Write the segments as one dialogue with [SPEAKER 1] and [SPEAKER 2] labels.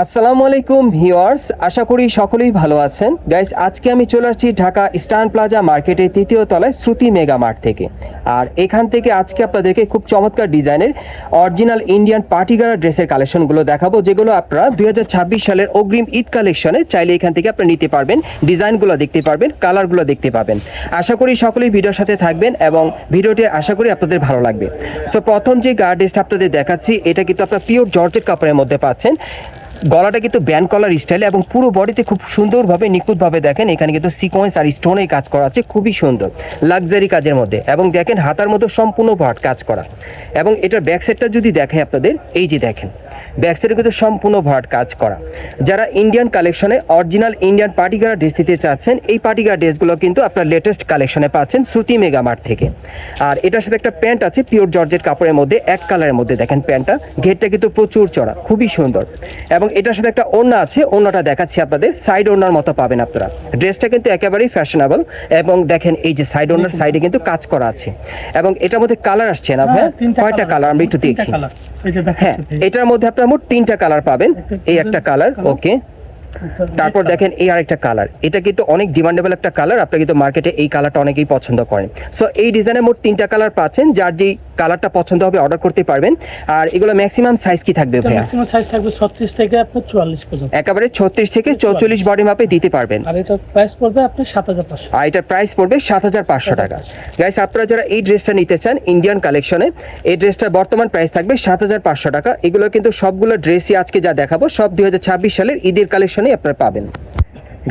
[SPEAKER 1] আসসালামু আলাইকুম ভিউয়ার্স, আশা করি সকলেই ভালো আছেন। গাইস আজকে আমি চলে আসছি ঢাকা স্টান প্লাজা মার্কেটের তৃতীয় তলায় শ্রুতি মেগা মার্ট থেকে। আর এখান থেকে আজকে আপনাদেরকে খুব চমৎকার ডিজাইনের অরিজিনাল ইন্ডিয়ান পার্টিগার ড্রেসের কালেকশনগুলো দেখাবো, যেগুলো আপনারা দুই হাজার ছাব্বিশ সালের অগ্রিম ঈদ কালেকশনে চাইলে এখান থেকে আপনারা নিতে পারবেন, ডিজাইনগুলো দেখতে পারবেন, কালারগুলো দেখতে পাবেন। আশা করি সকলেই ভিডিওর সাথে থাকবেন এবং ভিডিওটি আশা করি আপনাদের ভালো লাগবে। সো প্রথম যে গার্ড ড্রেসটা আপনাদের দেখাচ্ছি, এটা কিন্তু আপনার পিওর জর্জেট কাপড়ের মধ্যে পাচ্ছেন। গলাটা কিন্তু ব্যান্ড কলার স্টাইলে এবং পুরো বডিতে খুব সুন্দরভাবে, নিখুঁতভাবে দেখেন, এখানে কিন্তু সিকোয়েন্স আর স্টোনের কাজ করা আছে, খুবই সুন্দর লাক্সারি কাজের মধ্যে। এবং দেখেন, হাতার মতো সম্পূর্ণ ভাট কাজ করা। এবং এটার ব্যাক সাইডটা যদি দেখে আপনাদের, এই যে দেখেন ব্যাক সাইডে কিন্তু সম্পূর্ণ ভাট কাজ করা। যারা ইন্ডিয়ান কালেকশনে অরিজিনাল ইন্ডিয়ান পার্টিগার ড্রেস দিতে চাচ্ছেন এই পার্টিগার ড্রেসগুলো কিন্তু আপনার লেটেস্ট কালেকশনে পাচ্ছেন শ্রুতি মেগামার্ট থেকে। আর এটার সাথে একটা প্যান্ট আছে পিওর জর্জেট কাপড়ের মধ্যে এক কালারের মধ্যে দেখেন প্যান্টটা। ঘেরটা কিন্তু প্রচুর চড়া খুবই সুন্দর। এবং এটার সাথে একটা ওড়না আছে ওড়নাটা দেখাচ্ছি আপনাদের। সাইড ওড়নার মতো পাবেন আপনারা। ড্রেসটা কিন্তু একেবারেই ফ্যাশনেবল এবং দেখেন এই যে সাইড ওড়নার সাইডে কিন্তু কাজ করা আছে। এবং এটার মধ্যে কালার আসছে না ভাই কয়টা কালার আমরা একটু দেখি। হ্যাঁ এটার মধ্যে আপনারা মোট তিনটা কালার পাবেন। এই একটা কালার ওকে তারপর দেখেন এই আরেকটা কালার এটা কিন্তু অনেক ডিমান্ডেবল একটা কালার আপনি কিন্তু মার্কেটে এই কালারটা অনেকেই পছন্দ করেন। সো এই ডিজাইনে মোট তিনটা কালার পাচ্ছেন যার যেই কালারটা পছন্দ হবে অর্ডার করতে পারবেন। আর এগুলো ম্যাক্সিমাম সাইজ কি থাকবে ভাইয়া?
[SPEAKER 2] ম্যাক্সিমাম সাইজ থাকবে 36 থেকে আপনার 44 পর্যন্ত।
[SPEAKER 1] একেবারে ছত্রিশ থেকে চৌচল্লিশ বডি মাপে দিতে পারবেন।
[SPEAKER 2] আর এটা প্রাইস পড়বে আপনি 7500
[SPEAKER 1] আর এটার প্রাইস পড়বে সাত হাজার পাঁচশো টাকা। গাইস আপনারা যারা এই ড্রেসটা নিতে চান ইন্ডিয়ান কালেকশনে এই ড্রেসটার বর্তমান প্রাইস থাকবে সাত হাজার পাঁচশো টাকা। এগুলো কিন্তু সবগুলো ড্রেসই আজকে যা দেখাবো সব দুই হাজার ছাব্বিশ সালের ঈদের কালেকশনেই আপনারা পাবেন।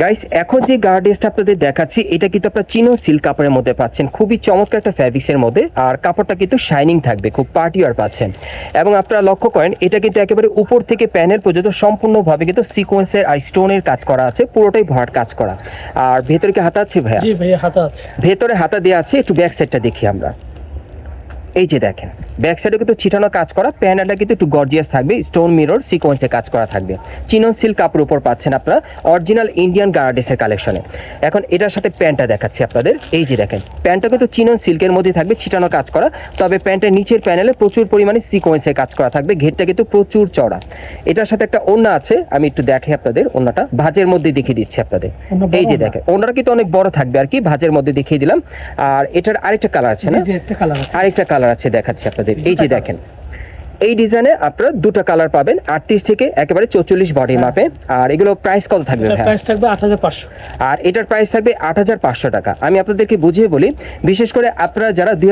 [SPEAKER 1] গাইস এখন যে গার্ডেসটা আপনাদের দেখাচ্ছি এটা কিন্তু আপনার চিনো সিল্ক কাপড়ের মধ্যে পাচ্ছেন। খুবই চমৎকার একটা ফ্যাব্রিক্সের মধ্যে আর কাপড়টা কিন্তু শাইনিং থাকবে খুব পার্টি আর পাচ্ছেন। এবং আপনারা লক্ষ্য করেন এটা কিন্তু একেবারে উপর থেকে প্যানেল পর্যন্ত সম্পূর্ণভাবে কিন্তু সিকোয়েন্সের আর স্টোনের কাজ করা আছে পুরোটাই ভরাট কাজ করা। আর ভেতরে কি হাতা আছে ভাইয়া?
[SPEAKER 2] জি ভাই হাতা আছে।
[SPEAKER 1] ভেতরে হাতা দেওয়া আছে একটু ব্যাক সাইডটা দেখি আমরা। এই যে দেখেন ব্যাক সাইডে কিন্তু ছিটানো কাজ করা প্যানেলটা কিন্তু একটু গর্জিয়াস থাকবে স্টোন মিরর সিকোয়েন্সে কাজ করা থাকবে। চিনন সিল্ক কাপড় উপর পাচ্ছেন আপনারা অরিজিনাল ইন্ডিয়ান গার্ডেসের কালেকশনে এখন এটার সাথে প্যান্টটা দেখাচ্ছি আপনাদের এই যে দেখেন প্যান্টটা কিন্তু চিনন সিল্কের মধ্যে থাকবে ছিটানো কাজ করা তবে প্যান্টের নিচের প্যানেলে প্রচুর পরিমাণে সিকোয়েন্সে কাজ করা থাকবে ঘেরটা কিন্তু প্রচুর চড়া এটার সাথে একটা ওড়না আছে আমি একটু দেখাই আপনাদের ওড়নাটা ভাজের মধ্যে দেখিয়ে দিচ্ছি আপনাদের। এই যে দেখেন ওড়নাটা কিন্তু অনেক বড় থাকবে আর কি ভাজের মধ্যে দেখিয়ে দিলাম। আর এটার আরেকটা কালার আছে না?
[SPEAKER 2] জি একটা কালার
[SPEAKER 1] আরেকটা কালার আছে দেখাচ্ছি আপনাদের। এই যে দেখেন এই ডিজাইনে আপনারা দুটো কালার পাবেন আটত্রিশ থেকে একেবারে চৌচল্লিশ বডি মাপে। আর এগুলো প্রাইস কত থাকবে?
[SPEAKER 2] প্রাইস থাকবে 8500
[SPEAKER 1] আর এটার প্রাইস থাকবে আট হাজার পাঁচশো টাকা। আমি আপনাদেরকে বুঝিয়ে বলি বিশেষ করে আপনারা যারা দুই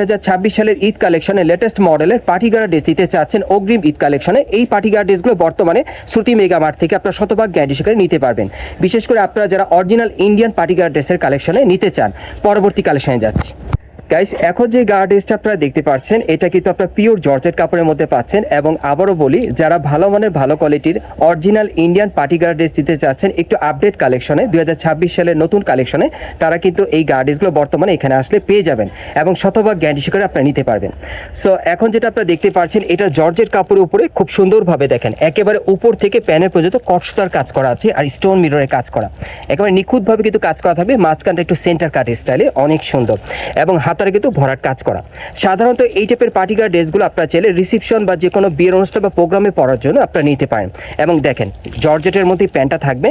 [SPEAKER 1] সালের ঈদ কালেকশনে লেটেস্ট মডেলের পার্টিগার ড্রেস দিতে চাচ্ছেন অগ্রিম ঈদ কালেকশনে এই পার্টিগার ড্রেসগুলো বর্তমানে শ্রুতি মেগা মার্ট থেকে আপনারা শতভাগ গ্যারান্টি সহকারে নিতে পারবেন। বিশেষ করে আপনারা যারা অরিজিনাল ইন্ডিয়ান পার্টিগার ড্রেসের কালেকশনে নিতে চান পরবর্তী কালেকশনে যাচ্ছি। গাইস এখন যে গার্ড আপনারা দেখতে পাচ্ছেন, এটা কিন্তু আপনারা পিওর জর্জেট কাপড়ের মধ্যে পাচ্ছেন এবং আবারও বলি, যারা ভালো মানের, ভালো কোয়ালিটির অরিজিনাল ইন্ডিয়ান পার্টি গার্ড দিতে চাচ্ছেন, একটু আপডেট কালেকশনে দুই হাজার ছাব্বিশ সালের নতুন কালেকশনে তারা কিন্তু এই গার্ড ড্রেসগুলো বর্তমানে এখানে আসলে পেয়ে যাবেন এবং শতভাগ গ্যারান্টি সহকারে আপনারা নিতে পারবেন। সো এখন যেটা আপনারা দেখতে পাচ্ছেন, এটা জর্জেট কাপড়ের উপরে খুব সুন্দরভাবে দেখেন, একেবারে উপর থেকে প্যানের পর্যন্ত কটসুতার কাজ করা আছে আর স্টোন মিররের কাজ করা। একেবারে নিখুঁতভাবে কিন্তু কাজ করা থাকবে, মাঝখানটা একটু সেন্টার কাট স্টাইলে অনেক সুন্দর। এবং হাতারে কিন্তু ভরাট কাজ করা। সাধারণত এই টাইপের পার্টিকার ড্রেসগুলো আপনার চাইলে রিসিপশন বা যে কোনো বিয়ের অনুষ্ঠান বা প্রোগ্রামে পড়ার জন্য আপনারা নিতে পারেন। এবং দেখেন, জর্জেটের মধ্যে প্যান্টটা থাকবে।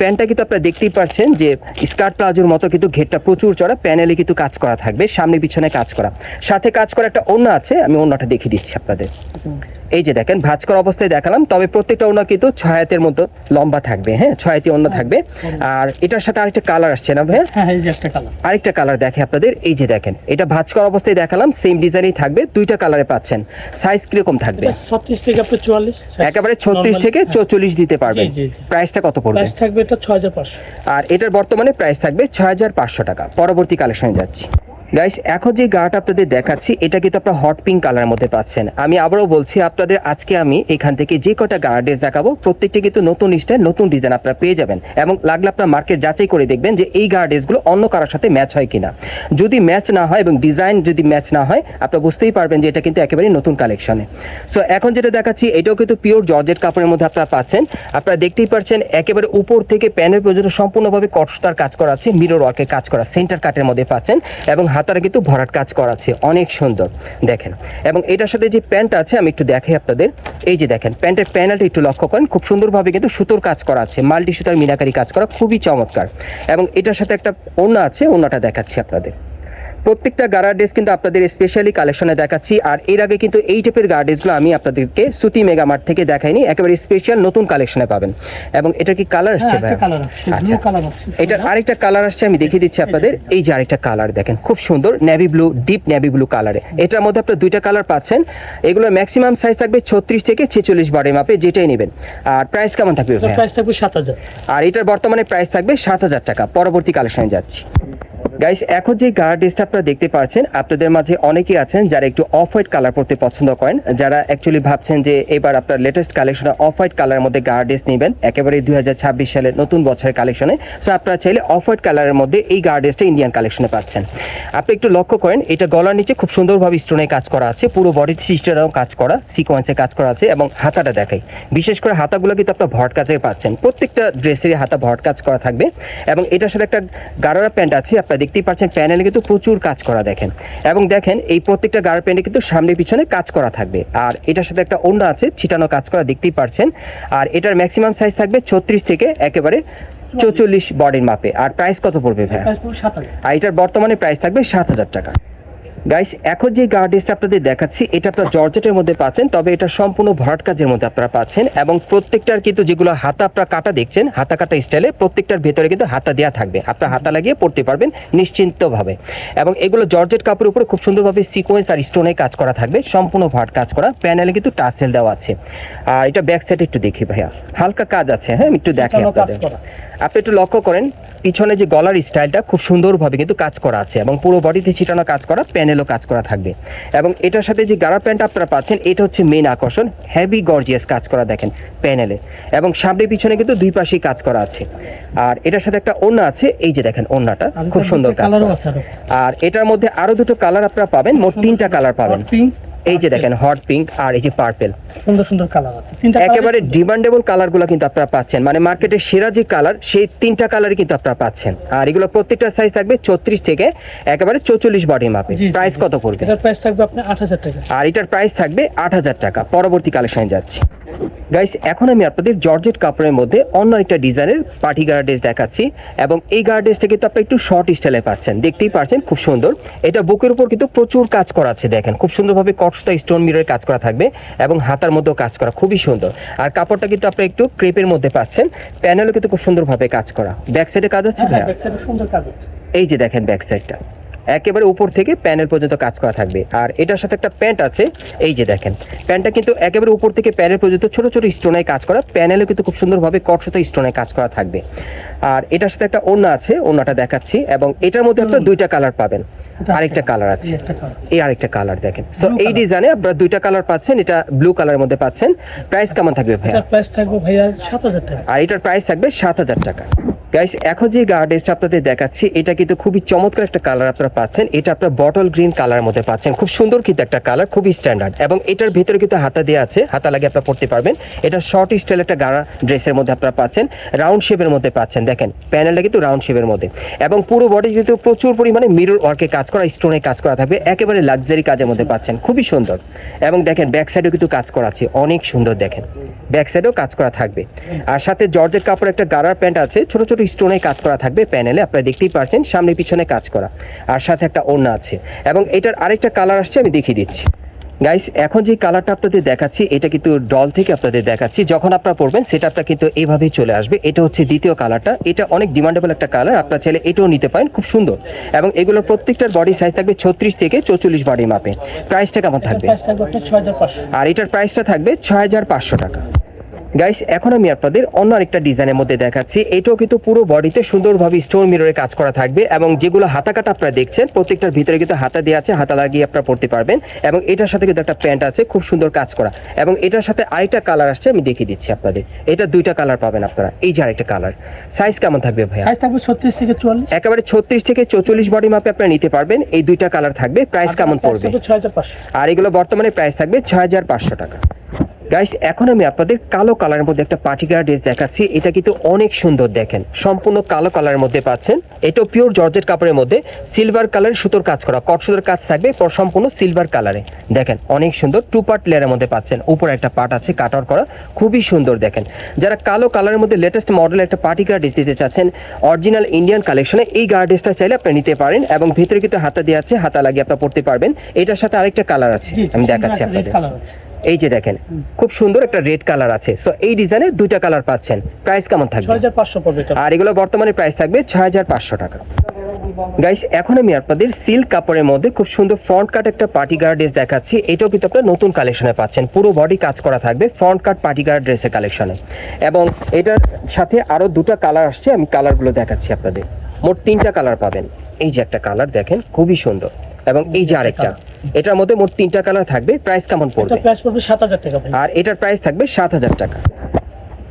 [SPEAKER 1] প্যান্টটা কিন্তু আপনারা দেখতেই পাচ্ছেন যে স্কার্ট প্লাজোর মতো কিন্তু ঘেরটা প্রচুর চড়া, প্যানেলে কিন্তু কাজ করা থাকবে, সামনে পিছনে কাজ করা। সাথে কাজ করা একটা অন্য আছে, আমি অন্যটা দেখিয়ে দিচ্ছি আপনাদের। এই যে দেখেন ভাঁজ করা অবস্থায় দেখালাম তবে প্রত্যেকটা ওড়না কিন্তু ছয়াতের মতো লম্বা থাকবে হ্যাঁ ছয়াতি ওড়না থাকবে। আর এটার সাথে আরেকটা কালার আসছে না ভাইয়া?
[SPEAKER 2] হ্যাঁ এই যে একটা কালার
[SPEAKER 1] আরেকটা কালার দেখে আপনাদের এই যে দেখেন এটা ভাঁজ করা অবস্থায় দেখালাম সেম ডিজাইনই থাকবে দুইটা কালারে পাচ্ছেন। সাইজ কীরকম থাকবে?
[SPEAKER 2] 36 থেকে আপনি 44
[SPEAKER 1] একেবারে ছত্রিশ থেকে
[SPEAKER 2] হ্যাঁ।
[SPEAKER 1] চৌচল্লিশ দিতে পারবেন। প্রাইসটা কত পড়বে?
[SPEAKER 2] প্রাইস থাকবে এটা 6500
[SPEAKER 1] আর এটার বর্তমানে প্রাইস থাকবে ছয় হাজার পাঁচশো টাকা। পরবর্তী কালেকশনে যাচ্ছি। গাইস এখন যে গাটা আপনাদের দেখাচ্ছি, এটা কিন্তু আপনারা হট পিঙ্ক কালারের মধ্যে পাচ্ছেন। আমি আবারও বলছি, আপনাদের আজকে আমি এখান থেকে যে কটা ড্রেস দেখাবো, প্রত্যেকটি কিন্তু নতুন স্টাইল নতুন ডিজাইন আপনারা পেয়ে যাবেন। এবং লাগলে আপনার মার্কেট যাচাই করে দেখবেন যে এই ড্রেসগুলো অন্য কারোর সাথে ম্যাচ হয় কিনা। যদি ম্যাচ না হয় এবং ডিজাইন যদি ম্যাচ না হয়, আপনারা বুঝতেই পারবেন যে এটা কিন্তু একেবারেই নতুন কালেকশনে সো এখন যেটা দেখাচ্ছি, এটাও কিন্তু পিওর জর্জেট কাপড়ের মধ্যে আপনারা পাচ্ছেন। আপনারা দেখতেই পাচ্ছেন একেবারে উপর থেকে প্যানের পর্যন্ত সম্পূর্ণভাবে কটসতার কাজ করা আছে মিরর ওয়ার্কের কাজ করা সেন্টার কাটের মধ্যে পাচ্ছেন। এবং হাতারা কিন্তু ভরাট কাজ করা আছে অনেক সুন্দর, দেখেন। এবং এটার সাথে যে প্যান্ট আছে, আমি একটু দেখাই আপনাদের। এই যে দেখেন, প্যান্টের প্যানেলটা একটু লক্ষ্য করেন, খুব সুন্দরভাবে কিন্তু সুতোর কাজ করা আছে মাল্টি সুতার মিনাকারি কাজ করা, খুবই চমৎকার। এবং এটার সাথে একটা ওনা আছে ওনাটা দেখাচ্ছি আপনাদের। প্রত্যেকটা গার্ডার ড্রেস কিন্তু আপনাদের স্পেশালি কালেকশনে দেখাচ্ছি। আর এর আগে কিন্তু এই টাইপের গার্ড ড্রেসগুলো আমি আপনাদেরকে সুতি মেগামার্ট থেকে দেখাইনি একেবারে স্পেশাল নতুন কালেকশনে পাবেন। এবং এটা কি কালার আসছে
[SPEAKER 2] হ্যাঁ,
[SPEAKER 1] ভাই
[SPEAKER 2] আসছে
[SPEAKER 1] আচ্ছা।
[SPEAKER 2] কালার আসছে।
[SPEAKER 1] এটার আরেকটা কালার আসছে আমি দেখিয়ে দিচ্ছি আপনাদের। এই যে আরেকটা কালার দেখেন খুব সুন্দর navy blue deep navy blue কালারে এটার মধ্যে আপনার দুইটা কালার পাচ্ছেন। এগুলোর ম্যাক্সিমাম সাইজ থাকবে ছত্রিশ থেকে ছেচল্লিশ বারের মাপে যেটাই নেবেন। আর প্রাইস কেমন থাকবে
[SPEAKER 2] প্রাইস থাকবে সাত হাজার।
[SPEAKER 1] আর এটার বর্তমানে প্রাইস থাকবে সাত হাজার টাকা। পরবর্তী কালেকশনে যাচ্ছি। গাইস এখন যে গার্ড ড্রেসটা আপনারা দেখতে পাচ্ছেন, আপনাদের মাঝে অনেকেই আছেন যারা একটু অফ হোয়াইট কালার পরতে পছন্দ করেন, যারা অ্যাকচুয়ালি ভাবছেন যে এবার আপনার লেটেস্ট কালেকশনে অফ হোয়াইট কালারের মধ্যে গার্ড ড্রেস নেবেন, একেবারে দুই সালের নতুন বছরের কালেকশনে সো আপনারা চাইলে অফ হোয়াইট কালারের মধ্যে এই গার্ড ড্রেসটা ইন্ডিয়ান কালেকশনে পাচ্ছেন। আপনি একটু লক্ষ্য করেন, এটা গলার নিচে খুব সুন্দরভাবে স্টোনে কাজ করা আছে, পুরো বডিতে সিস্টেরাও কাজ করা সিকোয়েন্সে কাজ করা আছে এবং হাতাটা দেখাই। বিশেষ করে হাতাগুলো কিন্তু আপনার ভট কাজের পাচ্ছেন। প্রত্যেকটা ড্রেসেরই হাতা ভট কাজ করা থাকবে এবং এটার সাথে একটা গাড়ারা প্যান্ট আছে, আপনারা দেখতেই পাচ্ছেন প্যানেলে কিন্তু প্রচুর কাজ করা দেখেন। এবং দেখেন এই প্রত্যেকটা গার্মেন্টে কিন্তু সামনে পিছনে কাজ করা থাকবে। আর এটার সাথে একটা অন্য আছে ছিটানো কাজ করা দেখতেই পাচ্ছেন। আর এটার ম্যাক্সিমাম সাইজ থাকবে ছত্রিশ থেকে একেবারে চৌচল্লিশ বডির মাপে। আর প্রাইস কত পড়বে ভাই আর এটার বর্তমানে প্রাইস থাকবে সাত হাজার টাকা। গাইস এখন যে গার্ডেসটা আপনাদের দেখাচ্ছি এটা আপনার জর্জেটের মধ্যে পাচ্ছেন তবে এটা সম্পূর্ণ ভরাট কাজের মধ্যে আপনারা পাচ্ছেন এবং প্রত্যেকটার কিন্তু যেগুলো হাতা আপনারা কাটা দেখছেন হাতা কাটা স্টাইলে প্রত্যেকটার ভেতরে কিন্তু হাতা দেওয়া থাকবে। আপনার হাতা লাগিয়ে পড়তে পারবেন নিশ্চিন্তভাবে। এবং এগুলো জর্জেট কাপড়ের উপরে খুব সুন্দরভাবে সিকোয়েন্স আর স্টোনে কাজ করা থাকবে সম্পূর্ণ ভরাট কাজ করা। প্যানেলে কিন্তু টাসেল দেওয়া আছে। আর এটা ব্যাক সাইড একটু দেখি ভাইয়া। হালকা কাজ আছে হ্যাঁ একটু
[SPEAKER 2] কাজ
[SPEAKER 1] আপনাদের। আপনি একটু লক্ষ্য করেন পিছনে যে গলার স্টাইলটা খুব সুন্দরভাবে কিন্তু কাজ করা আছে এবং পুরো বডিতে ছিটানো কাজ করা প্যানেলও কাজ করা থাকবে। এবং এটার সাথে যে গাড়া প্যান্ট আপনারা পাচ্ছেন এটা হচ্ছে মেন আকর্ষণ হেভি গর্জিয়াস কাজ করা দেখেন প্যানেলে এবং সামনে পিছনে কিন্তু দুই পাশেই কাজ করা আছে। আর এটার সাথে একটা ওড়না আছে এই যে দেখেন ওড়নাটা খুব সুন্দর কাজ করা।
[SPEAKER 2] আর।
[SPEAKER 1] এটার মধ্যে আরও দুটো কালার আপনারা পাবেন মোট তিনটা কালার পাবেন। এই যে দেখেন হট পিঙ্ক আর এই যে পার্পেল
[SPEAKER 2] সুন্দর সুন্দর কালার আছে। তিনটা
[SPEAKER 1] একেবারে ডিমান্ডেবল কালারগুলো কিন্তু আপনারা পাচ্ছেন। মানে মার্কেটের সেরা যে কালার সেই তিনটা কালারই কিন্তু আপনারা পাচ্ছেন। আর এগুলো প্রত্যেকটা সাইজ থাকবে ছত্রিশ থেকে একেবারে চৌচল্লিশ বডি মাপে প্রাইস কত পড়বে?
[SPEAKER 2] এটার প্রাইস থাকবে আপনার আট হাজার টাকা।
[SPEAKER 1] আর এটার প্রাইস থাকবে আট হাজার টাকা। পরবর্তী কালেকশনে যাচ্ছি। গাইস এখন আমি আপনাদের জর্জেট কাপড়ের মধ্যে অন্য একটা ডিজাইনের পার্টি গার্ডেস দেখাচ্ছি এবং এই গার্ডেসটা কিন্তু আপনি একটু শর্ট স্টাইলে পাচ্ছেন। দেখতেই পাচ্ছেন খুব সুন্দর। এটা বুকের উপর কিন্তু প্রচুর কাজ করা আছে দেখেন। খুব সুন্দরভাবে কটসটা স্টোন মিররের কাজ করা থাকবে এবং হাতার মধ্যেও কাজ করা খুবই সুন্দর। আর কাপড়টা কিন্তু আপনি একটু ক্রেপের মধ্যে পাচ্ছেন। প্যানেলও কিন্তু খুব সুন্দরভাবে কাজ করা। ব্যাক সাইডে কাজ
[SPEAKER 2] হচ্ছে
[SPEAKER 1] ভাইয়া? এই যে দেখেন ব্যাক সাইডটা একেবারে উপর থেকে প্যানেল পর্যন্ত কাজ করা থাকবে। আর এটার সাথে একটা প্যান্ট আছে এই যে দেখেন। প্যান্টটা কিন্তু একেবারে উপর থেকে প্যানেল পর্যন্ত ছোট ছোট স্টোনে কাজ করা প্যানেলে কিন্তু খুব সুন্দরভাবে কটশত স্টোনে কাজ করা থাকবে। আর এটার সাথে একটা ওড়না আছে ওড়নাটা দেখাচ্ছি এবং এটার মধ্যে আপনারা দুইটা কালার পাবেন। আরেকটা কালার আছে।
[SPEAKER 2] এই
[SPEAKER 1] আরেকটা কালার দেখেন। সো এই। ডিজাইনে আপনারা দুইটা কালার পাচ্ছেন এটা ব্লু কালারের মধ্যে পাচ্ছেন। প্রাইস কেমন থাকবে ভাইয়া?
[SPEAKER 2] প্রাইস থাকবে ভাইয়া সাত হাজার টাকা।
[SPEAKER 1] আর এটার প্রাইস থাকবে সাত হাজার টাকা। গাইস এখন যে গার্ডেসটা আপনাদের দেখাচ্ছি, এটা কিন্তু খুবই চমৎকার একটা কালার আপনারা পাচ্ছেন। এটা আপনার বটল গ্রিন কালারের মধ্যে পাচ্ছেন। খুব সুন্দর কিন্তু একটা কালার খুবই স্ট্যান্ডার্ড এবং এটার ভিতরে কিন্তু হাতা দেওয়া আছে। হাতা লাগিয়ে আপনারা পড়তে পারবেন। এটা শর্ট স্টাইল একটা গাড়া ড্রেসের মধ্যে আপনারা পাচ্ছেন। রাউন্ড শেপের মধ্যে পাচ্ছেন। দেখেন প্যানেলটা কিন্তু রাউন্ড শেপের মধ্যে। এবং পুরো বডি কিন্তু প্রচুর পরিমাণে মিরর ওয়ার্কে কাজ করা স্টোনে কাজ করা থাকবে, একেবারে লাক্সারি কাজের মধ্যে পাচ্ছেন। খুবই সুন্দর। এবং দেখেন ব্যাক সাইডেও কিন্তু কাজ করা আছে। অনেক সুন্দর দেখেন। ব্যাক সাইডেও কাজ করা থাকবে। আর সাথে জর্জের কাপড় একটা গাড়ার প্যান্ট আছে। ছোট ছোট স্টোনে কাজ করা থাকবে প্যানেলে আপনারা দেখতেই পাচ্ছেন সামনে পিছনে কাজ করা। আর সাথে একটা ওড়না আছে। এবং এটার আরেকটা কালার আসছে আমি দেখিয়ে দিচ্ছি। গাইস এখন যে কালারটা আপনাদের দেখাচ্ছি এটা কিন্তু ডল থেকে আপনাদের দেখাচ্ছি। যখন আপনারা পড়বেন সেটা আপনার কিন্তু এইভাবেই চলে আসবে। এটা হচ্ছে দ্বিতীয় কালারটা এটা অনেক ডিমান্ডেবল একটা কালার আপনার চাইলে এটাও নিতে পারেন খুব সুন্দর। এবং এগুলোর প্রত্যেকটার বডি সাইজ থাকবে ছত্রিশ থেকে চৌচল্লিশ বডি মাপে। প্রাইসটা কেমন থাকবে? আর এটার প্রাইসটা থাকবে ছয় হাজার পাঁচশো টাকা। গাইস এখন আমি আপনাদের অন্য আরেকটা ডিজাইনের মধ্যে দেখাচ্ছি। এটাও কিন্তু পুরো বডিতে সুন্দরভাবে স্টোন মিররে কাজ করা থাকবে এবং যেগুলো হাতা কাটা আপনারা দেখছেন প্রত্যেকটার ভিতরে কিন্তু হাতা দেওয়া আছে হাতা লাগিয়ে আপনারা পড়তে পারবেন এবং এটার সাথে কিন্তু একটা প্যান্ট আছে খুব সুন্দর কাজ করা। এবং এটার সাথে আরেকটা কালার আসছে আমি দেখিয়ে দিচ্ছি আপনাদের। এটা দুইটা কালার পাবেন আপনারা এই যে আরেকটা কালার সাইজ কেমন থাকবে ভাইয়া?
[SPEAKER 2] সাইজ থাকবে ছত্রিশ থেকে চুয়াল্লিশ।
[SPEAKER 1] একেবারে ছত্রিশ থেকে চৌচল্লিশ বডি মাপে আপনারা নিতে পারবেন এই দুইটা কালার থাকবে। প্রাইস কেমন পড়বে? আর এগুলো বর্তমানে প্রাইস থাকবে ছয় হাজার পাঁচশো টাকা। গাইস এখন আমি আপনাদের কালো কালারের মধ্যে একটা পার্টিকুলার ড্রেস দেখাচ্ছি। এটা কিন্তু অনেক সুন্দর দেখেন। সম্পূর্ণ কালো কালারের মধ্যে পাচ্ছেন। এটাও পিওর জর্জেট কাপড়ের মধ্যে সিলভার কালারের সুতোর কাজ করা। কট সুতোর কাজ থাকবে পর সম্পূর্ণ সিলভার কালারে দেখেন অনেক সুন্দর টু পার্ট লেয়ারের মধ্যে পাচ্ছেন। উপরে একটা পার্ট আছে কাটার করা। খুবই সুন্দর দেখেন। যারা কালো কালারের মধ্যে লেটেস্ট মডেল একটা পার্টিকুলার ড্রেস দিতে চাচ্ছেন অরিজিনাল ইন্ডিয়ান কালেকশনে এই গার্ড ড্রেসটা চাইলে আপনি নিতে পারেন এবং ভিতরে কিন্তু হাতা দেওয়া আছে হাতা লাগিয়ে আপনার পড়তে পারবেন। এটার সাথে আরেকটা কালার আছে। আমি দেখাচ্ছি আপনাদের।
[SPEAKER 2] কালার
[SPEAKER 1] এই যে দেখেন খুব সুন্দর একটা রেড কালার আছে। সো এই ডিজাইনের দুইটা কালার পাচ্ছেন। প্রাইস কেমন থাকবে? আর এগুলো বর্তমানে প্রাইস থাকবে ছয় হাজার পাঁচশো টাকা। গাইস এখন আমি আপনাদের সিল্ক কাপড়ের মধ্যে খুব সুন্দর ফ্রন্ট কাট একটা পার্টি গার্ড ড্রেস দেখাচ্ছি। এটাও কিন্তু আপনারা নতুন কালেকশনে পাচ্ছেন। পুরো বডি কাজ করা থাকবে ফ্রন্ট কাট পার্টি গার্ড ড্রেসের কালেকশনে এবং এটার সাথে আরও দুটো কালার আসছে আমি কালারগুলো দেখাচ্ছি আপনাদের। মোট তিনটা কালার পাবেন। এই যে একটা কালার দেখেন খুবই সুন্দর। এবং এই যে আরেকটা। এটার মধ্যে মোট তিনটা কালার থাকবে প্রাইস কেমন
[SPEAKER 2] এটা
[SPEAKER 1] পড়বে
[SPEAKER 2] প্রাইস পড়বে সাত হাজার টাকা
[SPEAKER 1] আর এটার প্রাইস থাকবে সাত হাজার টাকা।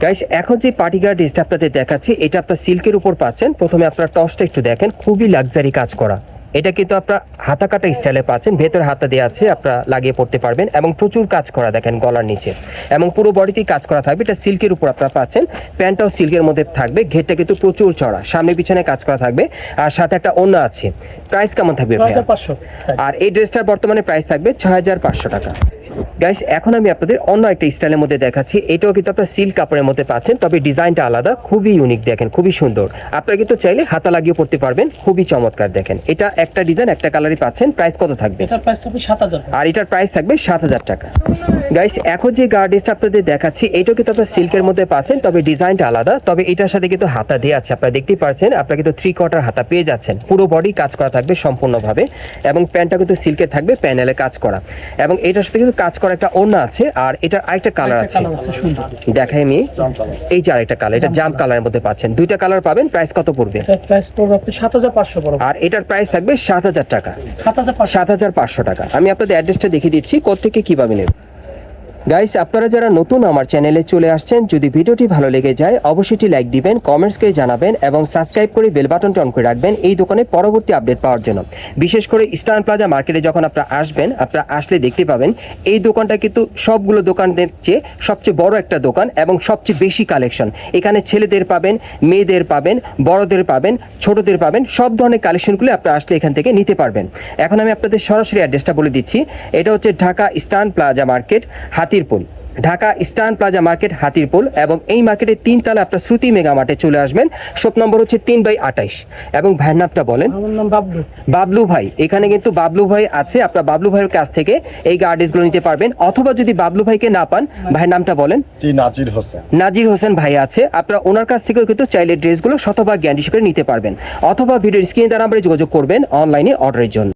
[SPEAKER 1] গাইস এখন যে পার্টি গার্ড ড্রেসটা আপনাদের দেখাচ্ছি এটা আপনার সিল্কের উপর পাচ্ছেন। প্রথমে আপনার টপসটা একটু দেখেন খুবই লাক্সারি কাজ করা। এটা কিন্তু আপনার হাতা কাটা স্টাইলে পাচ্ছেন ভেতর হাতা দেওয়া আছে আপনার লাগিয়ে পড়তে পারবেন এবং প্রচুর কাজ করা দেখেন গলার নিচে। এবং পুরো বডিতেই কাজ করা থাকবে এটা সিল্কের উপর আপনারা পাচ্ছেন প্যান্টটাও সিল্কের মধ্যে থাকবে ঘেরটা কিন্তু প্রচুর চড়া সামনে পিছনে কাজ করা থাকবে আর সাথে একটা অন্য আছে। প্রাইস কেমন থাকবে আর এই ড্রেসটার বর্তমানে প্রাইস থাকবে ছয় হাজার পাঁচশো টাকা। গাইস এখন আমি আপনাদের অন্য একটা স্টাইলের মধ্যে দেখাচ্ছি। এটাও কিন্তু আপনার সিল্ক কাপড়ের মধ্যে পাচ্ছেন তবে ডিজাইনটা আলাদা খুবই ইউনিক দেখেন খুবই সুন্দর। আপনারা কিন্তু চাইলে হাতা লাগিয়ে পড়তে পারবেন খুবই চমৎকার দেখেন। এটা একটা ডিজাইন একটা কালারই পাচ্ছেন প্রাইস কত থাকবে?
[SPEAKER 2] এটার প্রাইস থাকবে সাত হাজার
[SPEAKER 1] আর এটার প্রাইস থাকবে সাত হাজার টাকা। গাইস এখন যে গার্ডেসটা আপনাদের দেখাচ্ছি এটাও কিন্তু আপনার সিল্কের মধ্যে পাচ্ছেন তবে ডিজাইনটা আলাদা তবে এটার সাথে কিন্তু হাতা দেওয়া আছে। আপনারা দেখতেই পাচ্ছেন আপনারা কিন্তু থ্রি কোয়ার্টার হাতা পেয়ে যাচ্ছেন। পুরো বডি কাজ করা থাকবে সম্পূর্ণভাবে এবং প্যান্টটা কিন্তু সিল্কের থাকবে প্যানেলে কাজ করা। এবং এটার সাথে কিন্তু কাজ করা একটা ওড়না আছে আর এটার আরেকটা কালার আছে। দেখাই আমি এই যে আরেকটা কালার এটা জাম কালারের মধ্যে পাচ্ছেন। দুইটা কালার পাবেন প্রাইস কত পড়বে?
[SPEAKER 2] প্রাইস পড়বে আপনি সাত হাজার পাঁচশো পড়বে।
[SPEAKER 1] আর এটার প্রাইস থাকবে সাত হাজার টাকা।
[SPEAKER 2] সাত হাজার পাঁচশো।
[SPEAKER 1] সাত হাজার পাঁচশো টাকা। আমি আপনাদের অ্যাড্রেসটা দেখিয়ে দিচ্ছি কোথেকে কীভাবে নেব গাইস আপনারা যারা নতুন আমার চ্যানেলে চলে আসছেন, যদি ভিডিওটি ভালো লেগে যায়, অবশ্যই লাইক দিবেন কমেন্টসকে জানাবেন এবং সাবস্ক্রাইব করে বেল বাটনটা অন করে রাখবেন এই দোকানে পরবর্তী আপডেট পাওয়ার জন্য। বিশেষ করে ইস্টার্ন প্লাজা মার্কেটে যখন আপনারা আসবেন, আপনারা আসলে দেখতে পাবেন, এই দোকানটা কিন্তু সবগুলো দোকানদের চেয়ে সবচেয়ে বড় একটা দোকান এবং সবচেয়ে বেশি কালেকশন এখানে ছেলেদের পাবেন, মেয়েদের পাবেন, বড়দের পাবেন, ছোটদের পাবেন, সব ধরনের কালেকশনগুলো আপনারা আসলে এখান থেকে নিতে পারবেন। এখন আমি আপনাদের সরাসরি অ্যাড্রেসটা বলে দিচ্ছি। এটা হচ্ছে Dhaka Eastern Plaza market Hatirpool. Dhaka Eastern Plaza market Hatirpool এবং এই মার্কেটের তিনতলা আপনার শ্রুতি মেগা মার্টে চলে আসবেন। শপ নম্বর হচ্ছে তিন বাই আঠাইশ। এবং ভ্যান নামটা বলেন?
[SPEAKER 2] বাবলু।
[SPEAKER 1] বাবলু ভাই। এখানে কিন্তু বাবলু ভাই আছে আপনার বাবলু ভাইয়ের কাছ থেকে এই গার্ডেসগুলো নিতে পারবেন। অথবা যদি বাবলু ভাইকে না পান ভাইয়ের নামটা বলেন?
[SPEAKER 3] নাজির হোসেন।
[SPEAKER 1] নাজির হোসেন ভাই আছে। আপনারা ওনার কাছ থেকেও কিন্তু চাইলে ড্রেসগুলো শতভাগ গ্যারান্টি করে নিতে পারবেন। অথবা ভিডিওর স্ক্রিনে তার নাম্বারে যোগাযোগ করবেন অনলাইনে অর্ডারের জন্য।